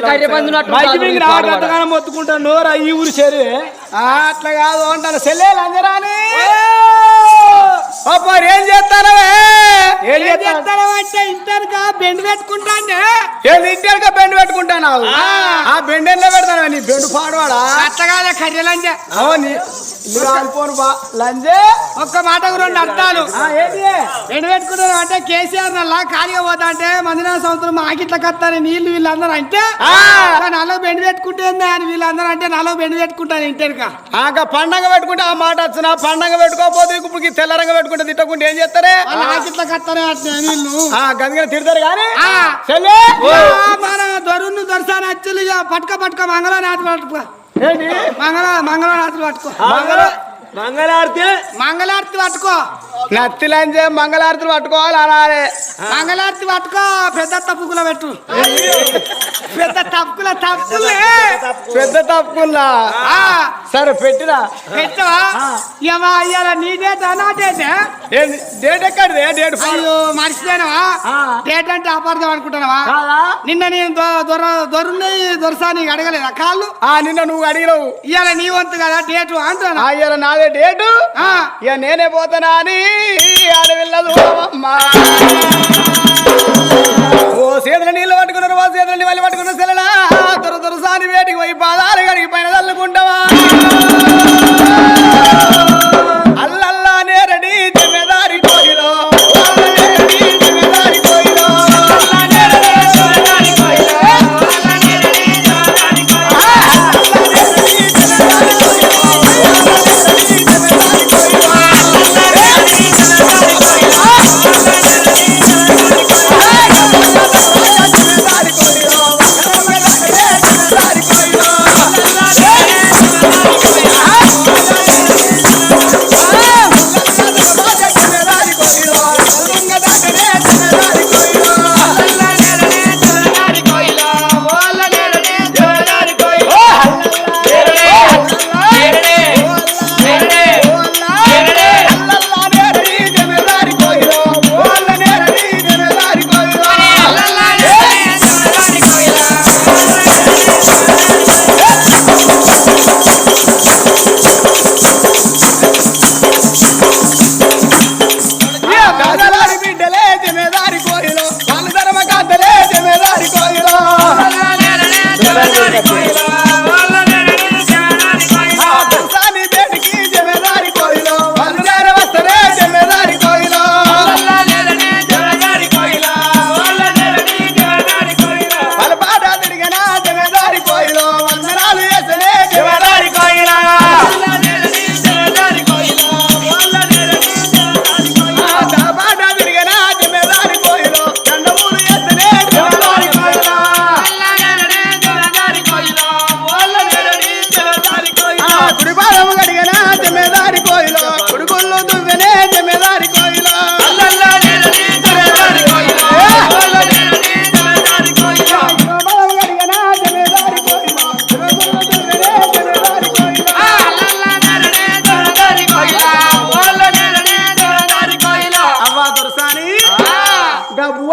కాదు. నాటగానే మొత్తుకుంటాను నోరా ఈ ఊరి చేరు. అట్లా కాదు అంటాను. సెల్లెలు అందరాని అప్పుడు ఏం చేస్తాను అంటే ఇంటర్గా బెండ్ పెట్టుకుంటానే ఏం ఇంటిగా బెండ్ పెట్టుకుంటాను ఆ. బెండ్ ఎన్నో పెడతాను నీ బెండు పాడువాడా? అట్టగానే కర్రెలంజ. అవుని ఒక్క మాటకు రెండు అర్థాలు. బెండ్ పెట్టుకున్నారు అంటే కేసీఆర్ నల్లా ఖాళీగా పోతా అంటే మందిరా సంవత్సరం మాకిట్ల కత్తాని నీళ్ళు వీళ్ళందరూ అంటే? ఆ. నలో బెండ్ పెట్టుకుంటే అని వీళ్ళందరూ అంటే నలో బెండ్ పెట్టుకుంటాను ఇంటర్గా పండగ పెట్టుకుంటే ఆ మాట వచ్చిన పండగ పెట్టుకోకపోతే ఇప్పుడు తెల్లరంగ పెట్టుకుంటే తిట్టకుంటే ఏం చేస్తారే? వాళ్ళు అంటే నీళ్ళు ఆ గదిగా తిడతారు కానీ? మన దొరును దొరసాని అచ్చులు ఇక పట్టుక పట్టుక మంగళనాథ్ పట్టుకో. మంగళ మంగళనాథ్ పట్టుకో. మంగళ మంగళారతి? మంగళారతి పట్టుకో. నత్తి లంజే మంగళారతులు పట్టుకోవాలి అనాలే. మంగళారతి పట్టుకో పెద్ద తప్పుకుల పెట్టు. పెద్ద తప్పుకుల తప్పులే. పెద్ద తప్పుకున్నా. ఆ, సరే పెట్టినా పెట్టవా? ఏమా ఇవాళ నీ డేట్ నా డేట్ డేట్ ఎక్కడిది? డేట్ అయ్యో మర్చిపోయినావా. డేట్ అంటే అపార్థం అనుకుంటున్నావా? నిన్న నేను దొర దొరున్నాయి దొరసా నీకు అడగలేదా? కాళ్ళు? ఆ నిన్న నువ్వు అడిగినావు. ఇవాళ నీ వంతు కదా డేటు అంటున్నా. ఇయ్యాల నాదే డేటు. ఇక నేనే పోతానా అని అడవిల్లదు అమ్మా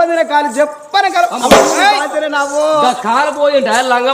గా బువ్వ తిన కాలు. చెప్పని కలు నవ్వు కాలు పోయింట లంగ